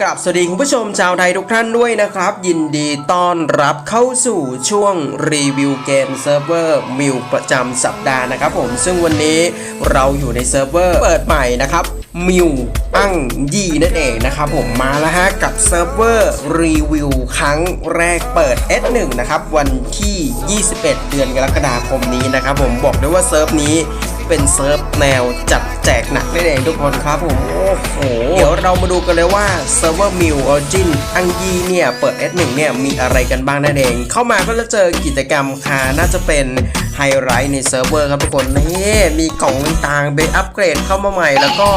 กราบสวัสดีคุณผู้ชมชาวไทยทุกท่านด้วยนะครับ ยินดีต้อนรับเข้าสู่ช่วงรีวิวเกมเซิร์ฟเวอร์มิวประจำสัปดาห์นะครับผมซึ่งวันนี้เราอยู่ในเซิร์ฟเวอร์เปิดใหม่นะครับมิวอังยีนั่นเองนะครับผมมาแล้วฮะกับเซิร์ฟเวอร์รีวิวครั้งแรกเปิด S1 นะครับวันที่ 21 เดือนกรกฎาคมนี้นะครับผมบอกได้ว่าเซิร์ฟนี้ เป็นเซิร์ฟแนวจัดแจกหนักนั่นเองทุกคนครับผมโอ้โหเดี๋ยวเรามาดูกันเลยว่าเซิร์ฟเวอร์มิวออริจินอังยีเนี่ยเปิด S1 เนี่ยมีอะไรกันบ้างนั่นเอง เข้ามาก็จะเจอกิจกรรมคาน่าจะเป็นไฮไลท์ในเซิร์ฟเวอร์ครับทุกคนนี่มีกล่องต่างๆเบรอัปเกรดเข้ามาใหม่ แล้วก็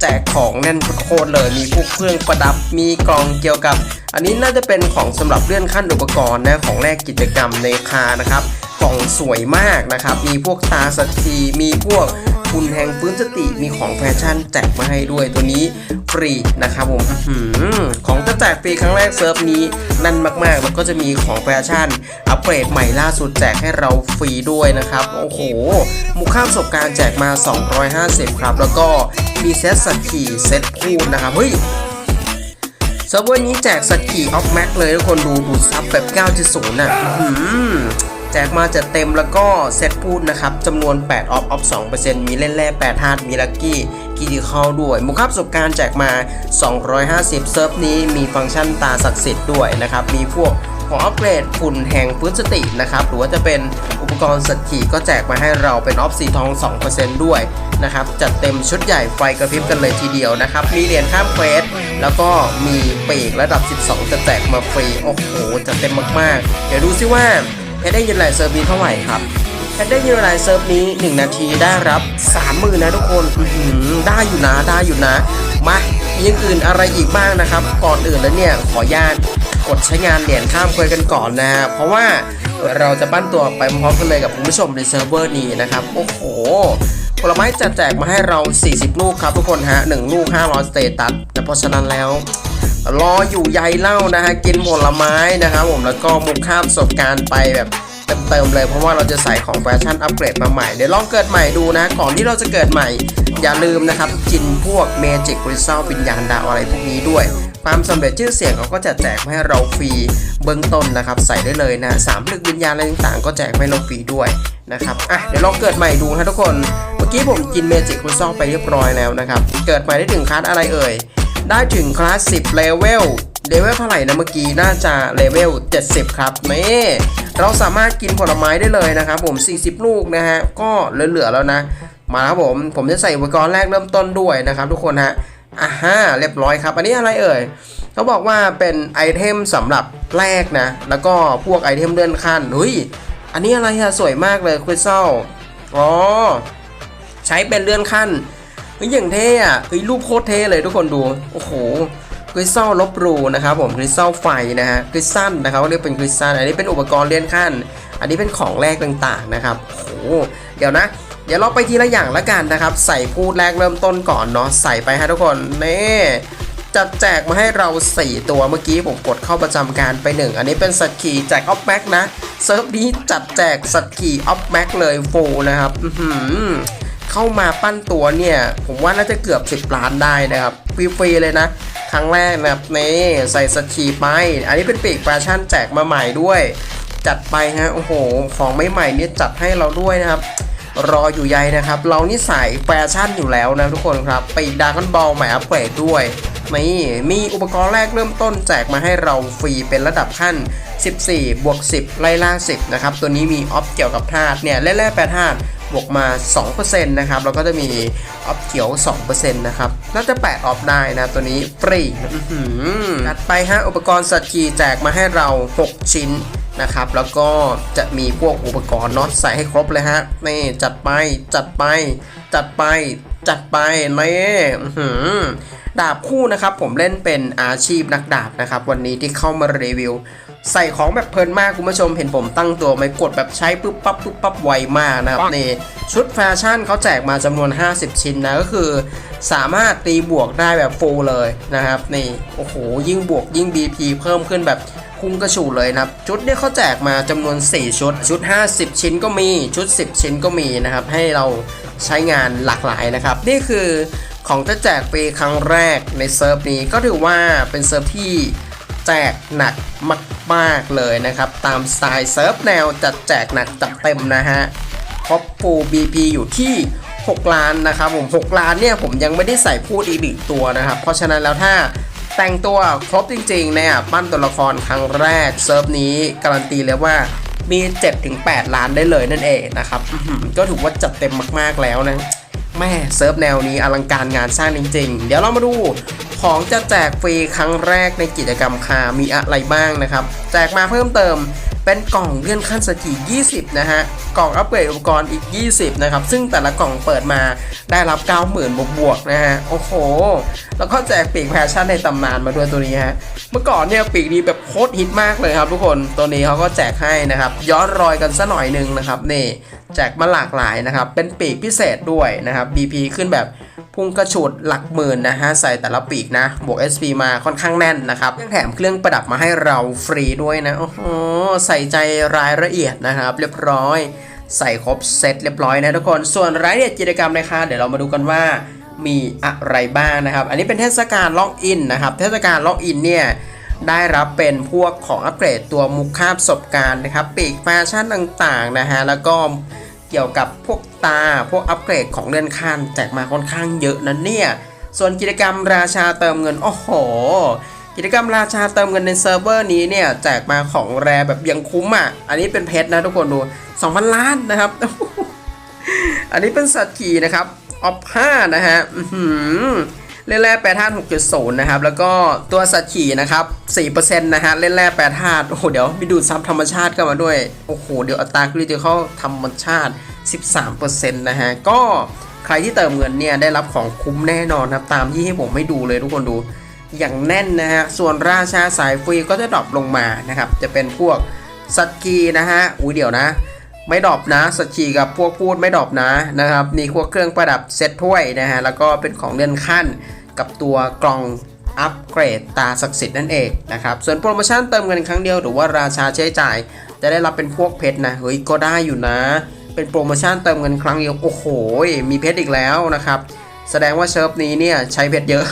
แจกของแน่นโคตรเลยมีพวกเครื่องประดับมีกล่องเกี่ยวกับ อันนี้น่าจะเป็นของสำหรับเลื่อนขั้นอุปกรณ์นะของแรกกิจกรรมในคานะครับ กล่องสวยมากนะครับ มีพวกตาสักทีมีพวกคุณแห่งฟื้นสติมีของแฟชั่นแจกมาให้ด้วยตัวนี้ฟรีนะครับผมอของจะแจกฟรีครั้งแรกเซิร์ฟนี้นั่นมากๆ แล้วก็จะมีของแฟชั่น อัปเกรดใหม่ล่าสุดแจกให้เราฟรีด้วยนะครับ โอ้โหมูลค่าประสบการณ์แจกมา 250 ครับ แล้วก็มีเซตสักขี่เซตคูณนะครับเฮ้ยเซิร์ฟเวอร์นี้แจกสกีออฟแม็กเลยทุกคนดูดูซับแบบ9.0น่ะอื้อหือ แจกมาจะเต็มแล้วก็เซตพูดนะครับจำนวน 8 ออฟ ออฟ 2%มีเล่นแร่8ธาตุมีลักกี้กีดีเข้าด้วยมูลค่าประสบการณ์แจกมา 250 เซิร์ฟนี้มีฟังก์ชันตาศักดิ์สิทธิ์ด้วยนะครับ มีพวกของอัปเกรดฝุ่นแห่งฟื้นสตินะครับ หรือว่าจะเป็นอุปกรณ์สักขีก็แจกมาให้เราเป็นออฟสีทอง 2%ด้วยนะครับ จัดเต็มชุดใหญ่ไฟกระพริบกันเลยทีเดียวนะครับ มีเหรียญข้ามเควสแล้วก็มีปีกระดับ 12 จะแจกมาฟรี โอ้โห จัดเต็มมาก ๆ เดี๋ยวดูซิว่า แพทได้ยินไลน์เซิร์ฟนี้เท่าไหร่ครับแพทได้ยินไลน์เซิร์ฟนี้ 1 นาทีได้รับ30,000นะทุกคนอืได้อยู่นะได้อยู่นะ มามีอย่างอื่นอะไรอีกบ้างนะครับ ก่อนอื่นแล้วเนี่ยขออนุญาตกดใช้งานเหรียญข้ามเควสกันก่อนนะฮะเพราะว่าเราจะปั้นตัวไปพร้อมกันเลยกับคุณผู้ชมในเซิร์ฟเวอร์นี้นะครับ โอ้โหผลไม้จะแจกมาให้เรา 40 ลูกครับทุกคนฮะ 1 ลูก 500 สเตตัสแต่เพราะฉะนั้นแล้ว รออยู่ใยเล้านะฮะกินผลไม้นะครับผมแล้วก็มุกข้ามประสบการณ์ไปแบบเติมๆเลยเพราะว่าเราจะใส่ของแฟชั่นอัปเกรดมาใหม่เดี๋ยวลองเกิดใหม่ดูนะก่อนที่เราจะเกิดใหม่ อย่าลืมนะครับกินพวกเมจิกคริสตัลวิญญาณดาวอะไรพวกนี้ด้วยความสำเร็จชื่อเสียงเขาก็จะแจกให้เราฟรีเบื้องต้นนะครับ ใส่ได้เลยนะสามลึกวิญญาณอะไรต่างๆ ก็แจกให้เราฟรีด้วยนะครับอะเดี๋ยวลองเกิดใหม่ดูนะทุกคน เมื่อกี้ผมกินเมจิกคริสตัลไปเรียบร้อยแล้วนะครับ เกิดใหม่ได้ถึงคลาสอะไรเอ่ย ได้ถึงคลาส10เลเวลเลเวลเท่าไหร่นะเมื่อกี้น่าจะเลเวล70 ครับนี่เราสามารถกินผลไม้ได้เลยนะครับผม 40 ลูกนะฮะ ก็เหลือๆแล้วนะ มาครับผม ผมจะใส่อุปกรณ์แรกเริ่มต้นด้วยนะครับทุกคนฮะอ่าฮะเรียบร้อยครับ อันนี้อะไรเอ่ยเขาบอกว่าเป็นไอเทมสำหรับแรกนะ แล้วก็พวกไอเทมเลื่อนขั้นเฮ้ยอันนี้อะไรอะสวยมากเลยคริสตัลอ๋อใช้เป็นเลื่อนขั้น ฮ้ยอย่างเท่อะเฮ้ยรูปโคตรเท่เลยทุกคนดู โอ้โหคริสตัลลบรูนะครับผมคริสตัลไฟนะฮะคริสตัลนะครับเรียกเป็นคริสตัลอันนี้เป็นอุปกรณ์เลื่อนขั้น อันนี้เป็นของแรกต่างๆนะครับโอ้โหเดี๋ยวนะเดี๋ยวเราไปทีละอย่างละกันนะครับ ใส่พูดแรกเริ่มต้นก่อนเนาะใส่ไปฮะทุกคนนี่จัดแจกมาให้เรา 4 ตัวเมื่อกี้ผมกดเข้าประจำการไป 1 อันนี้เป็นสัตว์ขี่แจกออฟแม็กนะเซิร์ฟนี้จัดแจกสัตว์ขี่ออฟแม็กเลยโฟนะครับอื้อหือ เข้ามาปั้นตัวเนี่ย ผมว่าน่าจะเกือบ 10 ล้านได้นะครับฟรีๆเลยนะ ครั้งแรกนะครับนี่ใส่สกีไป อันนี้เป็นปีกแฟชั่นแจกมาใหม่ด้วย จัดไปฮะโอ้โห ของไม่ใหม่เนี่ยจัดให้เราด้วยนะครับ รออยู่ใยนะครับ เรานี่ใส่แฟชั่นอยู่แล้วนะทุกคนครับปีกดาร์กอนบอลใหม่อัปเกรดด้วยนี่มีอุปกรณ์แรกเริ่มต้นแจกมาให้เราฟรีเป็นระดับขั้น 14 บวก 10 ไล่ล่า 10 นะครับ ตัวนี้มีออฟเกี่ยวกับธาตุเนี่ยแร่ๆแปรธาตุ บวกมา 2%นะครับ แล้วก็จะมีออฟเขียว 2%นะครับ น่าจะ 8 ออฟได้นะ ตัวนี้ฟรีอื้อหือจัดไปฮะอุปกรณ์สัตว์ขี่แจกมาให้เรา 6 ชิ้นนะครับ แล้วก็จะมีพวกอุปกรณ์เนาะใส่ให้ครบเลยฮะ นี่จัดไป จัดไป จัดไป จัดไปนี่อื้อหือดาบคู่นะครับ ผมเล่นเป็นอาชีพนักดาบนะครับ วันนี้ที่เข้ามารีวิว ใส่ของแบบเพลินมากคุณผู้ชมเห็นผมตั้งตัวไม่กดแบบใช้ปุ๊บปั๊บปุ๊บปั๊บไวมากนะครับนี่ชุดแฟชั่นเขาแจกมาจำนวน 50 ชิ้นนะก็คือ สามารถตีบวกได้แบบฟูลเลยนะครับนี่โอ้โหยิ่งบวกยิ่ง BP เพิ่มขึ้นแบบพุ่งกระฉูดเลยนะครับชุดเนี่ยเขาแจกมาจำนวน 4 ชุด ชุด 50 ชิ้นก็มีชุด 10 ชิ้นก็มีนะครับให้เราใช้งานหลากหลายนะครับ นี่คือของจะแจกฟรีครั้งแรกในเซิร์ฟนี้ก็ถือว่าเป็นเซิร์ฟที่แจกหนักมาก ๆเลยนะครับ ตามสไตล์เซิร์ฟแนวจัดแจกหนักจัดเต็มนะฮะครบฟู BP อยู่ที่6ล้านนะครับผม6ล้านเนี่ยผมยังไม่ได้ใส่พูดอีกหนึ่งตัวนะครับ เพราะฉะนั้นแล้วถ้าแต่งตัวครบจริงๆเนี่ยปั้นตัวละครครั้งแรกเซิร์ฟนี้การันตีเลยว่ามี 7-8 ล้านได้เลยนั่นเองนะครับก็ถือว่าจัดเต็มมากๆแล้วนะ แม่เซิร์ฟแนวนี้อลังการงานสร้างจริง ๆ เดี๋ยวเรามาดูของจะแจกฟรีครั้งแรกในกิจกรรมคามีอะไรบ้างนะครับ แจกมาเพิ่มเติม เป็นกล่องเลื่อนขั้นสกี20 นะฮะ กล่องอัปเกรดอุปกรณ์อีก 20 นะครับ ซึ่งแต่ละกล่องเปิดมาได้รับ 90,000 บวกๆนะฮะ โอ้โห แล้วก็แจกปีกแพชชั่นในตำนานมาด้วยตัวนี้ฮะ เมื่อก่อนเนี่ยปีกนี้แบบโคตรฮิตมากเลยครับทุกคน ตัวนี้เขาก็แจกให้นะครับ ย้อนรอยกันสัหน่อยหนึงนะครับนี่แจกมาหลากหลายนะครับ เป็นปีกพิเศษด้วยนะครับ BP ขึ้นแบบ พุ่งกระฉุดหลักหมื่นนะฮะใส่แต่ละปีกนะบวก SP มาค่อนข้างแน่นนะครับยังแถมเครื่องประดับมาให้เราฟรีด้วยนะโอ้โหใส่ใจรายละเอียดนะครับ เรียบร้อยใส่ครบเซตเรียบร้อยนะทุกคนส่วนรายละเอียดกิจกรรมนะคะเดี๋ยวเรามาดูกันว่ามีอะไรบ้างนะครับ อันนี้เป็นเทศกาลล็อกอินนะครับเทศกาลล็อกอินเนี่ยได้รับเป็นพวกของอัปเกรดตัวมุกคาบประสบการณ์นะครับปีกแฟชั่นต่างๆนะฮะแล้วก็ เกี่ยวกับพวกตาพวกอัปเกรดของเลื่อนขั้นแจกมาค่อนข้างเยอะนะเนี่ย ส่วนกิจกรรมราชาเติมเงิน โอ้โห กิจกรรมราชาเติมเงินในเซิร์ฟเวอร์นี้เนี่ย แจกมาของแรแบบยังคุ้มอะ อันนี้เป็นเพชรนะทุกคนดู 2,000 ล้านนะครับ อันนี้เป็นสัตว์ขี่นะครับออฟ5นะฮะอือ เล่นแร่แปรธาตุ6.0 นะครับ แล้วก็ตัวสัตว์ขี่นะครับ4%นะฮะ เล่นแร่แปรธาตุ โอ้โห เดี๋ยวมีดูดซับธรรมชาติเข้ามาด้วย โอ้โห เดี๋ยวอัตราคริติคอลธรรมชาติ 13%นะฮะ ก็ใครที่เติมเงินเนี่ยได้รับของคุ้มแน่นอนครับ ตามที่ให้ผมให้ดูเลยทุกคนดู อย่างแน่นนะฮะ ส่วนราชาสายฟรีก็จะดรอปลงมานะครับ จะเป็นพวกสัตว์กีนะฮะ อุ้ยเดี๋ยวนะ ไม่ดรอปนะสกีกับพวกพูดไม่ดรอปนะนะครับนี่พวกเครื่องประดับเซตถ้วยนะฮะแล้วก็เป็นของเลื่อนขั้นกับตัวกล่องอัปเกรดตาศักดิ์สิทธิ์นั่นเองนะครับส่วนโปรโมชั่นเติมเงินครั้งเดียวหรือว่าราชาใช้จ่าย จะได้รับเป็นพวกเพชรนะเฮ้ยก็ได้อยู่นะ เป็นโปรโมชั่นเติมเงินครั้งเดียวโอ้โห มีเพชรอีกแล้วนะครับแสดงว่าเซิฟนี้เนี่ยใช้เพชรเยอะ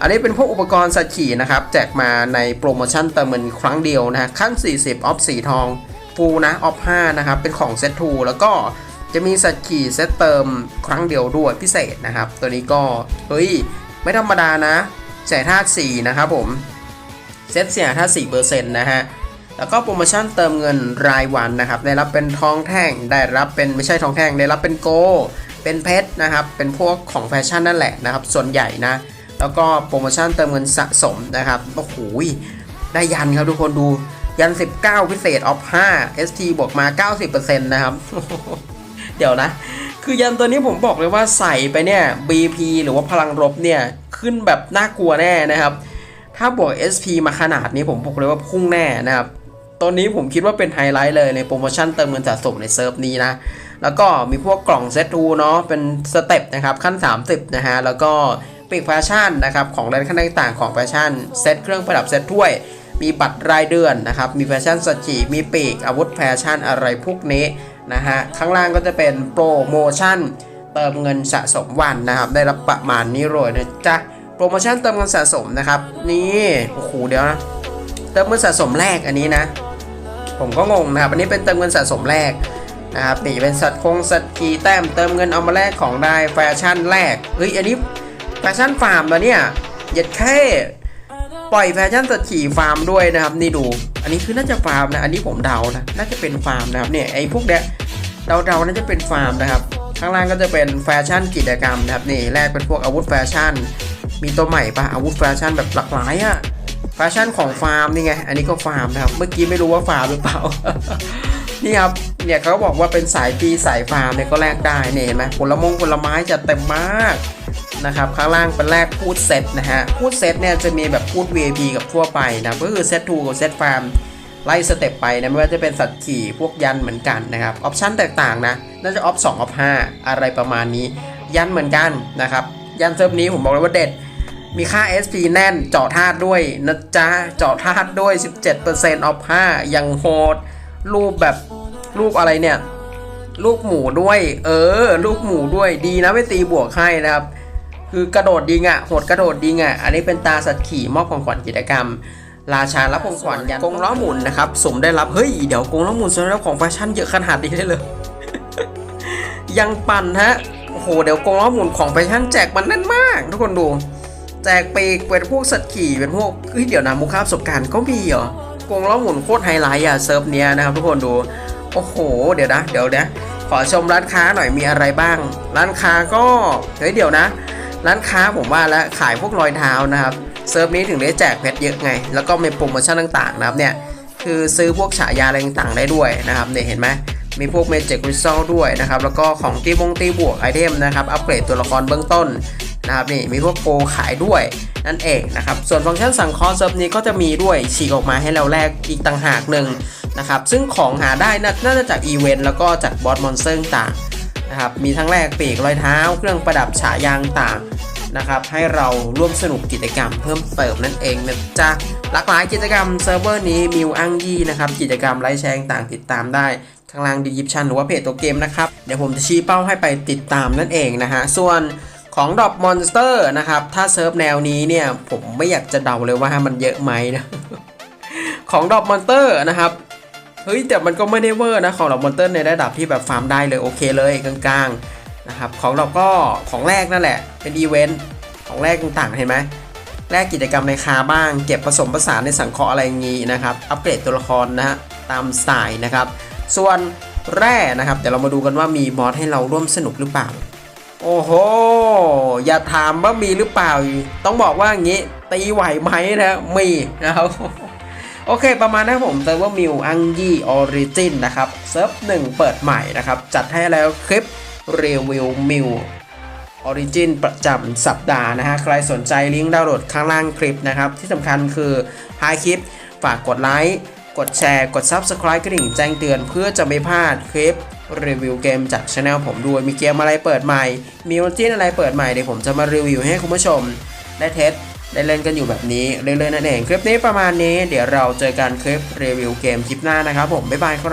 อันนี้เป็นพวกอุปกรณ์สัตว์ขี่นะครับแจกมาในโปรโมชั่นเติมเงินครั้งเดียวนะขั้น 40 ออฟสีทอง ฟูนะออฟ5นะครับ เป็นของเซต2แล้วก็จะมีสัตว์ขี่เซตเติมครั้งเดียวด้วยพิเศษนะครับ ตัวนี้ก็ เฮ้ย ไม่ธรรมดานะเสียธาตุ4นะครับผม เซตเสียธาตุ4เปอร์เซ็นต์นะฮะ แล้วก็โปรโมชั่นเติมเงินรายวันนะครับ ได้รับเป็นทองแท่ง ได้รับเป็นไม่ใช่ทองแท่ง ได้รับเป็นโก เป็นเพชรนะครับ เป็นพวกของแฟชั่นนั่นแหละนะครับ ส่วนใหญ่นะ แล้วก็โปรโมชั่นเติมเงินสะสมนะครับ โอ้โหได้ยันครับทุกคนดู ยัน 19 พิเศษออฟ5 ST บวกมา 90%นะครับ เดี๋ยวนะ คือยันตัวนี้ผมบอกเลยว่าใส่ไปเนี่ย BP หรือว่าพลังรบเนี่ย ขึ้นแบบน่ากลัวแน่นะครับ ถ้าบวก SP มาขนาดนี้ผมบอกเลยว่าพุ่งแน่นะครับตอนนี้ผมคิดว่าเป็นไฮไลท์เลยในโปรโมชั่นเติมเงินสะสมในเซิร์ฟนี้นะ แล้วก็มีพวกกล่องเซตทูเนาะเป็นสเต็ปนะครับขั้น 30 นะฮะ แล้วก็ปีกแฟชั่นนะครับ ของแดนขั้นต่างๆของแฟชั่น เซตเครื่องประดับเซตถ้วย มีบัตรรายเดือนนะครับ มีแฟชั่นสจีมีปีก อาวุธแฟชั่นอะไรพวกนี้นะฮะ ข้างล่างก็จะเป็นโปรโมชั่นเติมเงินสะสมวันนะครับ ได้รับประมาณนี้เลยนะจ๊ะ โปรโมชั่นเติมเงินสะสมนะครับ นี่ โอ้โห เดี๋ยวนะ เติมเงินสะสมแรกอันนี้นะ ผมก็งงนะครับ อันนี้เป็นเติมเงินสะสมแรกนะครับนี่เป็นสัตว์คงสัตว์กีแต้มเติมเงินเอามาแลกของได้แฟชั่นแรก เฮ้ย อันนี้แฟชั่นฟาร์มแล้วเนี่ยเหยัดแค่ ปล่อยแฟชั่นสัตว์ขี่ฟาร์มด้วยนะครับนี่ดู อันนี้คือน่าจะฟาร์มนะ อันนี้ผมเดานะ น่าจะเป็นฟาร์มนะครับเนี่ยไอ้พวกเนี้ยเดาๆน่าจะเป็นฟาร์มนะครับ ข้างล่างก็จะเป็นแฟชั่นกิจกรรมนะครับนี่แรกเป็นพวกอาวุธแฟชั่น มีตัวใหม่ปะอาวุธแฟชั่นแบบหลากหลายอะแฟชั่นของฟาร์มนี่ไง อันนี้ก็ฟาร์มนะครับ เมื่อกี้ไม่รู้ว่าฟาร์มหรือเปล่า นี่ครับ เนี่ยเขาบอกว่าเป็นสายปีสายฟาร์มเนี่ยก็แลกได้เนี่ยเห็นไหมผลมงผลไม้จะเต็มมาก นะครับข้างล่างเป็นแลกพูดเซตนะฮะพูดเซตเนี่ยจะมีแบบพูด VIP กับทั่วไปนะก็คือเซต2กับเซตฟาร์มไล่สเต็ปไปนะไม่ว่าจะเป็นสัตว์ขี่พวกยันเหมือนกันนะครับออปชั่นแตกต่างนะน่าจะออฟ2ออฟ5อะไรประมาณนี้ ยันเหมือนกันนะครับยันเซิร์ฟนี้ผมบอกเลยว่าเด็ด มีค่า SP แน่นเจาะธาตุด้วยนะจ๊ะเจาะธาตุด้วย 17%ออฟ5ยังโหด รูปแบบรูปอะไรเนี่ย ลูกหมูด้วย เออ ลูกหมูด้วยดีนะไม่ตีบวกให้นะครับ คือกระโดดยิงอะโหดกระโดดยิงอะอันนี้เป็นตาสัตว์ขี่มอบของขวัญกิจกรรม ราชารับของขวัญยันกงล้อหมุนนะครับสมได้รับเฮ้ยเดี๋ยวกงล้อหมุนสมได้รับของแฟชั่นเยอะขนาดนี้ได้เลย ยังปั่นฮะโอ้โหเดี๋ยวกงล้อหมุนของแฟชั่นแจกมันแน่นมาก ทุกคนดูแจกปีกเป็นพวกสัตว์ขี่เป็นพวกเฮ้ยเดี๋ยวนะมุค้าประสบการณ์ก็มีเหรอกงล้อหมุนโคตรไฮไลท์อะเซิร์ฟเนี้ยนะครับทุกคนดู โอ้โห เดี๋ยวนะ เดี๋ยวนะขอชมร้านค้าหน่อยมีอะไรบ้าง ร้านค้าก็เฮ้ยเดี๋ยวนะ ร้านค้าผมว่าแล้วขายพวกรอยเท้านะครับเซิร์ฟนี้ถึงได้แจกเพชรเยอะไง แล้วก็มีโปรโมชั่นต่างๆนะครับเนี่ยคือซื้อพวกฉายาอะไรต่างๆได้ด้วยนะครับเนี่ยเห็นไหมมีพวกเมจิกคริสตัลด้วยนะครับแล้วก็ของตีบงตีบวกไอเทมนะครับอัปเกรดตัวละครเบื้องต้นนะครับนี่มีพวกโกขายด้วยนั่นเองนะครับส่วนฟังก์ชันสั่งคอร์เซิร์ฟนี้ก็จะมีด้วยฉีกออกมาให้เราแลกอีกต่างหากหนึ่งนะครับซึ่งของหาได้น่าจะจากอีเวนต์แล้วก็จากบอสมอนสเตอร์ต่าง นะครับมีทั้งแลกเปีกรอยเท้า เครื่องประดับฉายางต่างนะครับ ให้เราร่วมสนุกกิจกรรมเพิ่มเติมนั่นเองนะจ๊ะหลากหลายกิจกรรมเซิร์ฟเวอร์นี้มิวอังยี่นะครับ กิจกรรมไลฟ์แชร์ต่างติดตามได้ข้างล่างดียิปชันหรือว่าเพจตัวเกมนะครับ เดี๋ยวผมจะชี้เป้าให้ไปติดตามนั่นเองนะฮะ ส่วนของดอบมอนสเตอร์นะครับ ถ้าเซิร์ฟแนวนี้เนี่ย ผมไม่อยากจะเดาเลยว่ามันเยอะไหมนะ ของดอบมอนสเตอร์นะครับ เฮ้ยแต่มันก็ไม่ได้เวอร์นะของดอบมอนเตอร์ในระดับที่แบบฟาร์มได้เลยโอเคเลยกลางๆนะครับของเราก็ของแรกนั่นแหละ เป็นอีเวนต์ของแรกต่างๆเห็นไหมแรกกิจกรรมในคาบ้าง เก็บผสมผสานในสังเคราะห์อะไรอย่างงี้นะครับ อัปเกรดตัวละครนะฮะตามสไตล์นะครับ ส่วนแร่นะครับ เดี๋ยวเรามาดูกันว่ามีมอสให้เราร่วมสนุกหรือเปล่า โอ้โห อย่าถามว่ามีหรือเปล่า ต้องบอกว่าอย่างงี้ ตีไหวไหมนะ มีนะครับ โอเค ประมาณนั้นผมเซิร์ฟเวอร์มิวอังยี่ออริจินนะครับเซิร์ฟหนึ่งเปิดใหม่นะครับ จัดให้แล้วคลิปรีวิวมิวออริจินประจำสัปดาห์นะฮะ ใครสนใจลิงก์ดาวน์โหลดข้างล่างคลิปนะครับ ที่สำคัญคือท้ายคลิปฝากกดไลค์กดแชร์กด Subscribe กระดิ่งแจ้งเตือนเพื่อจะไม่พลาดคลิปรีวิวเกมจากช anel ผมด้วย มีเกมอะไรเปิดใหม่ มีออริจินอะไรเปิดใหม่เดี๋ยวผมจะมารีวิวให้คุณผู้ชมได้เทส ได้เล่นกันอยู่แบบนี้เรื่อยๆนั่นเองคลิปนี้ประมาณนี้ เดี๋ยวเราเจอกันคลิปรีวิวเกมคลิปหน้านะครับผมบ๊ายบายครับ